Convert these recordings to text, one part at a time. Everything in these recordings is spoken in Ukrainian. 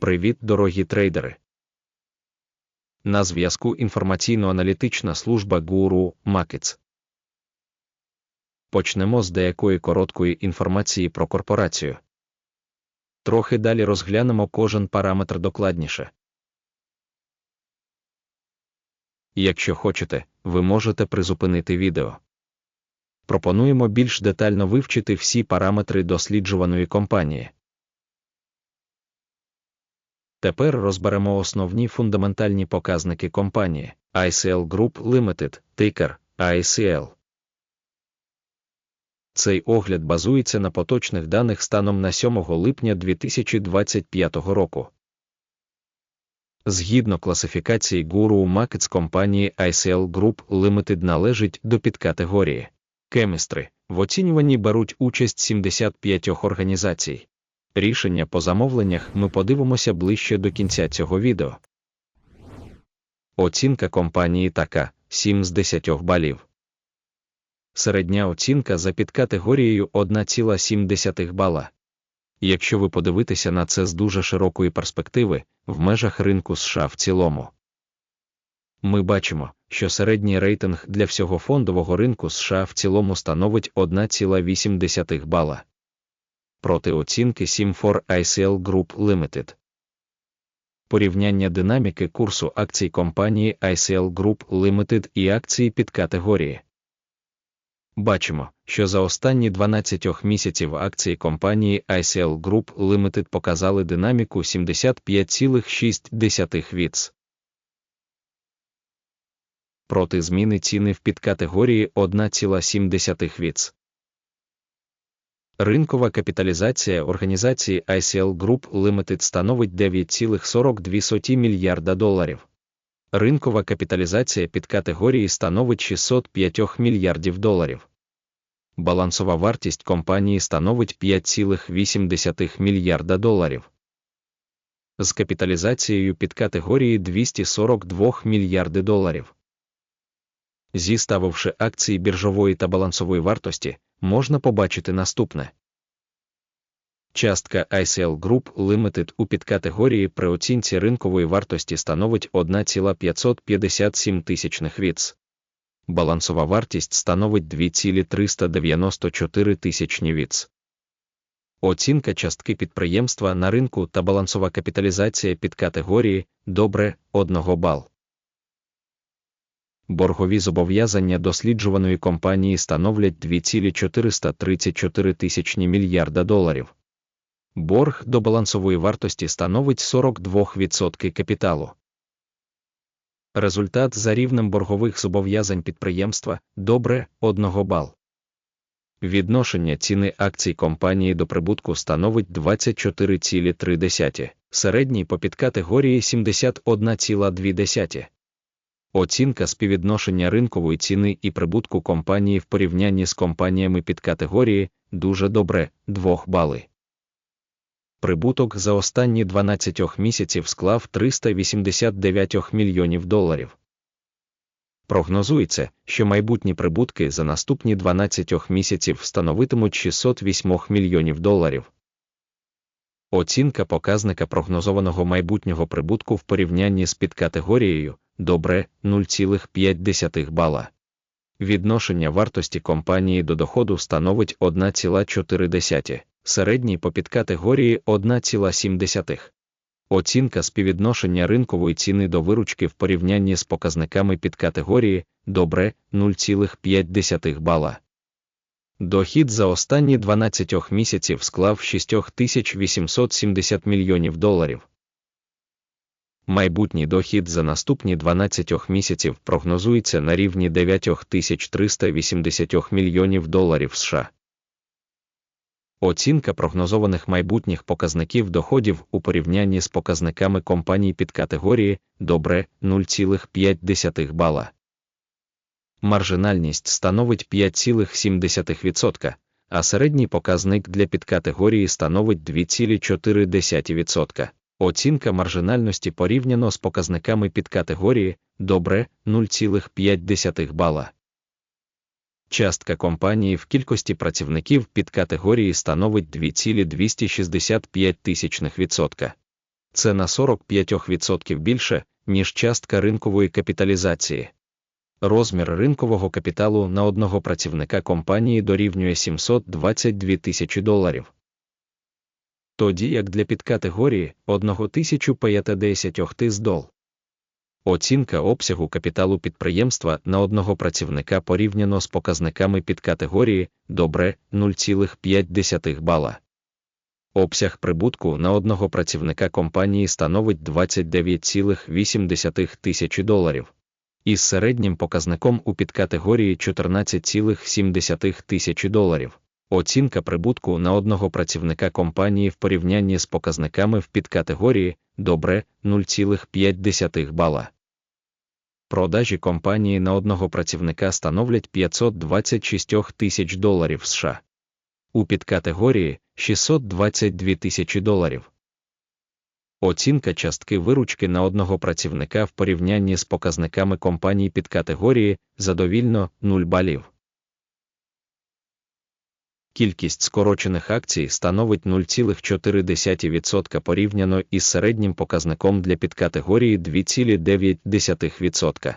Привіт, дорогі трейдери! На зв'язку інформаційно-аналітична служба Guru Markets. Почнемо з деякої короткої інформації про корпорацію. Трохи далі розглянемо кожен параметр докладніше. Якщо хочете, ви можете призупинити відео. Пропонуємо більш детально вивчити всі параметри досліджуваної компанії. Тепер розберемо основні фундаментальні показники компанії ICL Group Limited, тикер ICL. Цей огляд базується на поточних даних станом на 7 липня 2025 року. Згідно класифікації Guru Markets компанії ICL Group Limited належить до підкатегорії Chemistry. В оцінюванні беруть участь 75 організацій. Рішення по замовленнях ми подивимося ближче до кінця цього відео. Оцінка компанії така 7 з 10 балів. Середня оцінка за підкатегорією 1,7 бала. Якщо ви подивитеся на це з дуже широкої перспективи, в межах ринку США в цілому. Ми бачимо, що середній рейтинг для всього фондового ринку США в цілому становить 1,8 бала проти оцінки 7 for ICL Group Limited. Порівняння динаміки курсу акцій компанії ICL Group Limited і акції під категорії. Бачимо, що за останні 12 місяців акції компанії ICL Group Limited показали динаміку 75,6 віц. Проти зміни ціни в підкатегорії 1,7 віц. Ринкова капіталізація організації ICL Group Limited становить 9,42 мільярда доларів. Ринкова капіталізація під категорії становить 605 мільярдів доларів. Балансова вартість компанії становить 5,8 мільярда доларів. З капіталізацією під категорії 242 мільярди доларів. Зіставивши акції біржової та балансової вартості, можна побачити наступне. Частка ICL Group Limited у підкатегорії при оцінці ринкової вартості становить 1,557 тисячних віц. Балансова вартість становить 2,394 тисячні віц. Оцінка частки підприємства на ринку та балансова капіталізація підкатегорії добре 1 бал. Боргові зобов'язання досліджуваної компанії становлять 2,434 тисячні мільярда доларів. Борг до балансової вартості становить 42% капіталу. Результат за рівнем боргових зобов'язань підприємства добре 1 бал. Відношення ціни акцій компанії до прибутку становить 24,3, середній по підкатегорії 71,2. Оцінка співвідношення ринкової ціни і прибутку компанії в порівнянні з компаніями під категорії дуже добре 2 бали. Прибуток за останні 12 місяців склав 389 мільйонів доларів. Прогнозується, що майбутні прибутки за наступні 12 місяців становитимуть 608 мільйонів доларів. Оцінка показника прогнозованого майбутнього прибутку в порівнянні з підкатегорією добре 0,5 бала. Відношення вартості компанії до доходу становить 1,4, середній по підкатегорії 1,7. Оцінка співвідношення ринкової ціни до виручки в порівнянні з показниками підкатегорії добре 0,5 бала. Дохід за останні 12 місяців склав 6870 мільйонів доларів. Майбутній дохід за наступні 12 місяців прогнозується на рівні 9380 мільйонів доларів США. Оцінка прогнозованих майбутніх показників доходів у порівнянні з показниками компаній під категорії добре 0,5 бала. Маржинальність становить 5,7%, а середній показник для підкатегорії становить 2,4%. Оцінка маржинальності порівняно з показниками підкатегорії добре 0,5 бала. Частка компанії в кількості працівників під категорії становить 2,265%. Це на 45% більше, ніж частка ринкової капіталізації. Розмір ринкового капіталу на одного працівника компанії дорівнює 722 тисячі доларів. Тоді як для підкатегорії 1050 тисдол. Оцінка обсягу капіталу підприємства на одного працівника порівняно з показниками підкатегорії добре 0,5 бала. Обсяг прибутку на одного працівника компанії становить 29,8 тисячі доларів. Із середнім показником у підкатегорії 14,7 тисячі доларів. Оцінка прибутку на одного працівника компанії в порівнянні з показниками в підкатегорії добре 0,5 бала. Продажі компанії на одного працівника становлять 526 тисяч доларів США. У підкатегорії 622 тисячі доларів. Оцінка частки виручки на одного працівника в порівнянні з показниками компаній підкатегорії задовільно 0 балів. Кількість скорочених акцій становить 0,4% порівняно із середнім показником для підкатегорії 2,9%.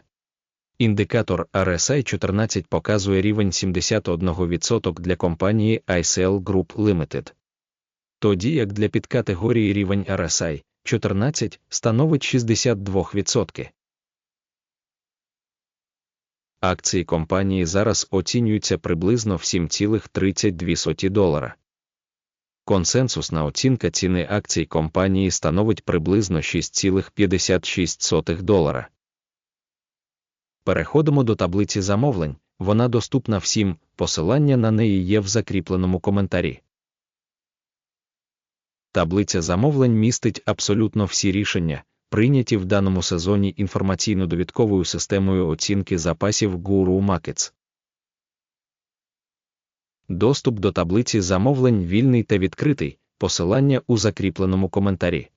Індикатор RSI 14 показує рівень 71% для компанії ICL Group Limited. Тоді як для підкатегорії рівень RSI 14 становить 62%. Акції компанії зараз оцінюються приблизно в 7,32 долара. Консенсусна оцінка ціни акцій компанії становить приблизно 6,56 долара. Переходимо до таблиці замовлень, вона доступна всім, посилання на неї є в закріпленому коментарі. Таблиця замовлень містить абсолютно всі рішення, прийняті в даному сезоні інформаційно-довідковою системою оцінки запасів Guru Markets. Доступ до таблиці замовлень вільний та відкритий, посилання у закріпленому коментарі.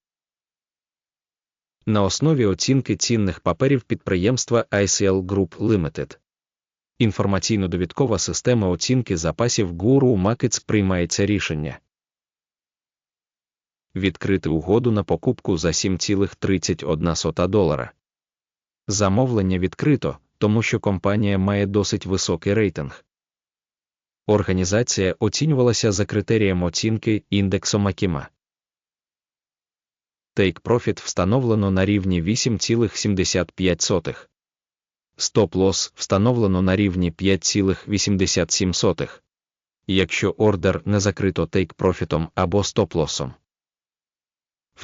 На основі оцінки цінних паперів підприємства ICL Group Limited. Інформаційно-довідкова система оцінки запасів Guru Markets приймається рішення відкрити угоду на покупку за 7,31 долара. Замовлення відкрито, тому що компанія має досить високий рейтинг. Організація оцінювалася за критерієм оцінки індексом Акіма. Take Profit встановлено на рівні 8,75. Стоп-лосс встановлено на рівні 5,87. Якщо ордер не закрито Profit або стоп-лоссом.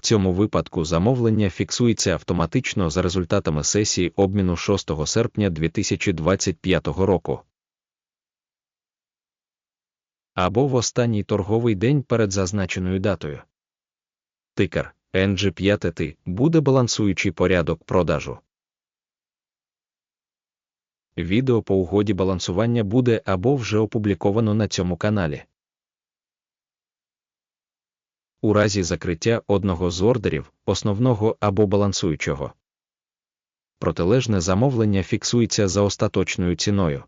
В цьому випадку замовлення фіксується автоматично за результатами сесії обміну 6 серпня 2025 року. Або в останній торговий день перед зазначеною датою. Тикер NG5 буде балансуючий порядок продажу. Відео по угоді балансування буде або вже опубліковано на цьому каналі. У разі закриття одного з ордерів, основного або балансуючого. Протилежне замовлення фіксується за остаточною ціною.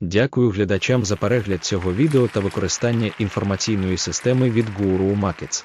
Дякую глядачам за перегляд цього відео та використання інформаційної системи від Guru Markets.